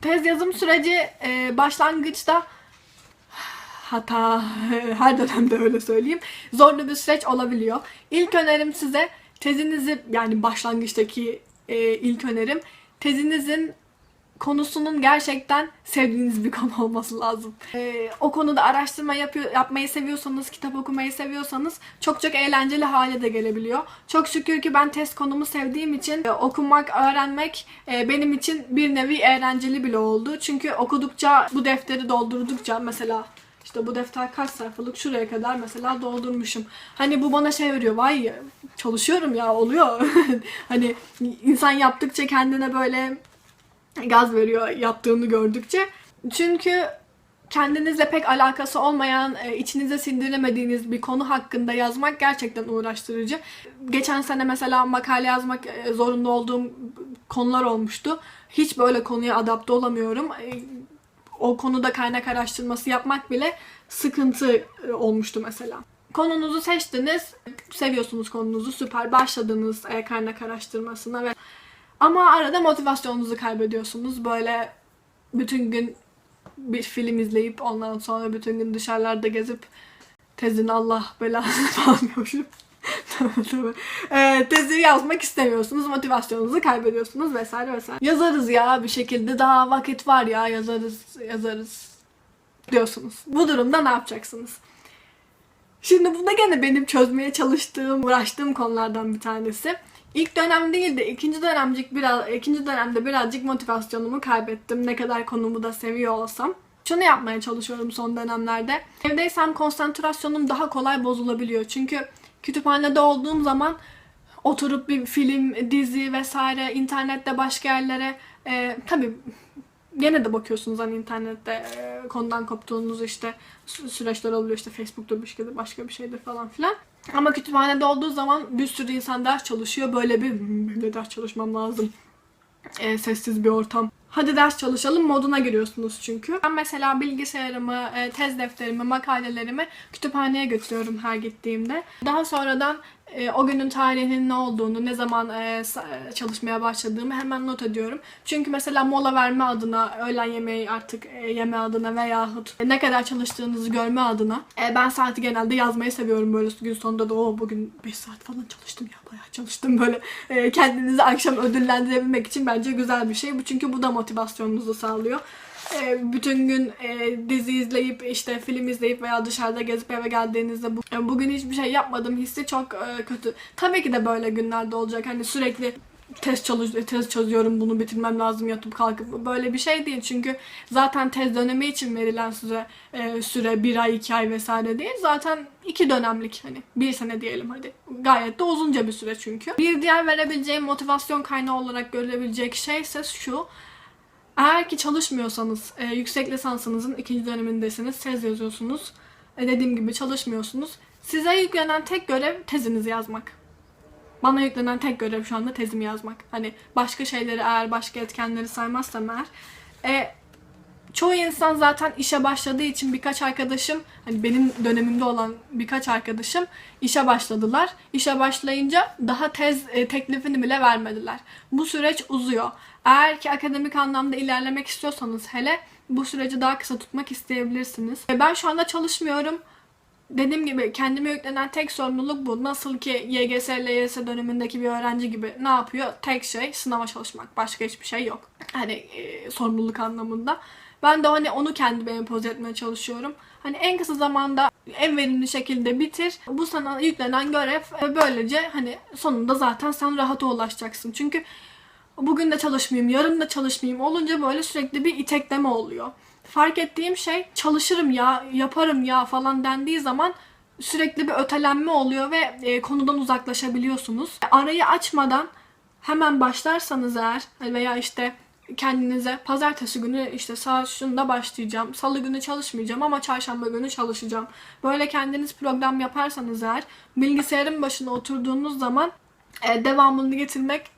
Tez yazım süreci e, başlangıçta hata her dönemde öyle söyleyeyim zorlu bir süreç olabiliyor. İlk önerim size tezinizi yani başlangıçtaki e, ilk önerim tezinizin konusunun gerçekten sevdiğiniz bir konu olması lazım. Ee, o konuda araştırma yapıyor, yapmayı seviyorsanız, kitap okumayı seviyorsanız çok çok eğlenceli hale de gelebiliyor. Çok şükür ki ben test konumu sevdiğim için e, okumak, öğrenmek e, benim için bir nevi eğlenceli bile oldu. Çünkü okudukça, bu defteri doldurdukça mesela işte bu defter kaç sayfalık şuraya kadar mesela doldurmuşum. Hani bu bana şey veriyor. Vay çalışıyorum ya oluyor. hani insan yaptıkça kendine böyle gaz veriyor yaptığını gördükçe. Çünkü kendinizle pek alakası olmayan, e, içinize sindiremediğiniz bir konu hakkında yazmak gerçekten uğraştırıcı. Geçen sene mesela makale yazmak e, zorunda olduğum konular olmuştu. Hiç böyle konuya adapte olamıyorum. E, O konuda kaynak araştırması yapmak bile sıkıntı olmuştu mesela. Konunuzu seçtiniz, seviyorsunuz konunuzu, süper başladınız kaynak araştırmasına ve ama arada motivasyonunuzu kaybediyorsunuz. Böyle bütün gün bir film izleyip ondan sonra bütün gün dışarılarda gezip tezin Allah belasını falan diyormuşum. Tabii, tabii. Ee, tezi yazmak istemiyorsunuz, motivasyonunuzu kaybediyorsunuz vesaire vesaire. Yazarız ya bir şekilde daha vakit var ya yazarız yazarız diyorsunuz. Bu durumda ne yapacaksınız? Şimdi bu da gene benim çözmeye çalıştığım, uğraştığım konulardan bir tanesi. İlk dönem değil de ikinci dönemcik biraz ikinci dönemde birazcık motivasyonumu kaybettim. Ne kadar konumu da seviyor olsam. Şunu yapmaya çalışıyorum son dönemlerde. Evdeysem konsantrasyonum daha kolay bozulabiliyor. Çünkü kütüphanede olduğum zaman oturup bir film, dizi vesaire internette başka yerlere e, tabii gene de bakıyorsunuz hani internette e, konudan koptuğunuz işte sü- süreçler oluyor işte Facebook'tur bir şeydir başka bir şeydir falan filan. Ama kütüphanede olduğu zaman bir sürü insan ders çalışıyor. Böyle bir "Hmm, benim de ders çalışmam lazım. E, sessiz bir ortam. Hadi ders çalışalım moduna giriyorsunuz çünkü. Ben mesela bilgisayarımı, e, tez defterimi, makalelerimi kütüphaneye götürüyorum her gittiğimde. Daha sonradan e, o günün tarihinin ne olduğunu, ne zaman e, çalışmaya başladığımı hemen not ediyorum. Çünkü mesela mola verme adına, öğlen yemeği artık yeme adına veyahut ne kadar çalıştığınızı görme adına ben saati genelde yazmayı seviyorum böyle gün sonunda da o bugün 5 saat falan çalıştım ya bayağı çalıştım böyle kendinizi akşam ödüllendirebilmek için bence güzel bir şey. Bu çünkü bu da motivasyonunuzu sağlıyor. E, bütün gün e, dizi izleyip işte film izleyip veya dışarıda gezip eve geldiğinizde bu, e, bugün hiçbir şey yapmadım hissi çok e, kötü. Tabii ki de böyle günlerde olacak. Hani sürekli test çalış tez çözüyorum bunu bitirmem lazım yatıp kalkıp böyle bir şey değil çünkü zaten tez dönemi için verilen süre e, süre bir ay iki ay vesaire değil zaten iki dönemlik hani bir sene diyelim hadi gayet de uzunca bir süre çünkü bir diğer verebileceğim motivasyon kaynağı olarak görülebilecek şey ise şu eğer ki çalışmıyorsanız, e, yüksek lisansınızın ikinci dönemindesiniz, tez yazıyorsunuz. E, dediğim gibi çalışmıyorsunuz. Size yüklenen tek görev tezinizi yazmak. Bana yüklenen tek görev şu anda tezimi yazmak. Hani başka şeyleri eğer başka etkenleri saymazsam eğer. E, çoğu insan zaten işe başladığı için birkaç arkadaşım, hani benim dönemimde olan birkaç arkadaşım işe başladılar. İşe başlayınca daha tez e, teklifini bile vermediler. Bu süreç uzuyor. Eğer ki akademik anlamda ilerlemek istiyorsanız hele bu süreci daha kısa tutmak isteyebilirsiniz. E, Ben şu anda çalışmıyorum. Dediğim gibi kendime yüklenen tek sorumluluk bu. Nasıl ki YGS, LYS dönemindeki bir öğrenci gibi ne yapıyor? Tek şey sınava çalışmak. Başka hiçbir şey yok. Hani e, sorumluluk anlamında. Ben de hani onu kendime empoze etmeye çalışıyorum. Hani en kısa zamanda en verimli şekilde bitir. Bu sana yüklenen görev e, böylece hani sonunda zaten sen rahata ulaşacaksın. Çünkü bugün de çalışmayayım, yarın da çalışmayayım olunca böyle sürekli bir itekleme oluyor. Fark ettiğim şey çalışırım ya, yaparım ya falan dendiği zaman sürekli bir ötelenme oluyor ve e, konudan uzaklaşabiliyorsunuz. Arayı açmadan hemen başlarsanız eğer veya işte kendinize pazartesi günü işte saat şunda başlayacağım, salı günü çalışmayacağım ama çarşamba günü çalışacağım. Böyle kendiniz program yaparsanız eğer bilgisayarın başına oturduğunuz zaman e, devamını getirmek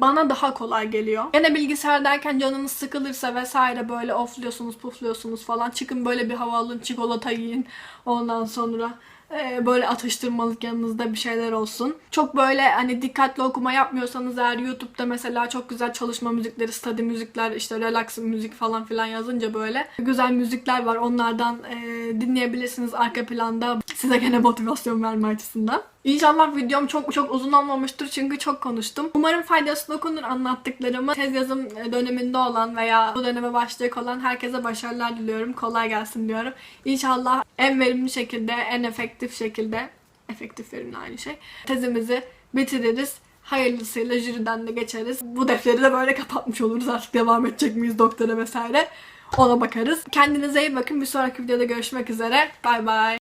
bana daha kolay geliyor. Yine bilgisayar derken canınız sıkılırsa vesaire böyle ofluyorsunuz pufluyorsunuz falan. Çıkın böyle bir hava alın çikolata yiyin ondan sonra. Ee, böyle atıştırmalık yanınızda bir şeyler olsun. Çok böyle hani dikkatli okuma yapmıyorsanız eğer YouTube'da mesela çok güzel çalışma müzikleri, study müzikler, işte relax müzik falan filan yazınca böyle güzel müzikler var. Onlardan e, dinleyebilirsiniz arka planda. Size gene motivasyon verme açısından. İnşallah videom çok çok uzun olmamıştır çünkü çok konuştum. Umarım faydası dokunur anlattıklarımı. Tez yazım döneminde olan veya bu döneme başlayacak olan herkese başarılar diliyorum. Kolay gelsin diyorum. İnşallah en verimli şekilde, en efektif şekilde, efektif verimli aynı şey, tezimizi bitiririz. Hayırlısıyla jüriden de geçeriz. Bu defteri de böyle kapatmış oluruz. Artık devam edecek miyiz doktora vesaire. Ona bakarız. Kendinize iyi bakın. Bir sonraki videoda görüşmek üzere. Bay bay.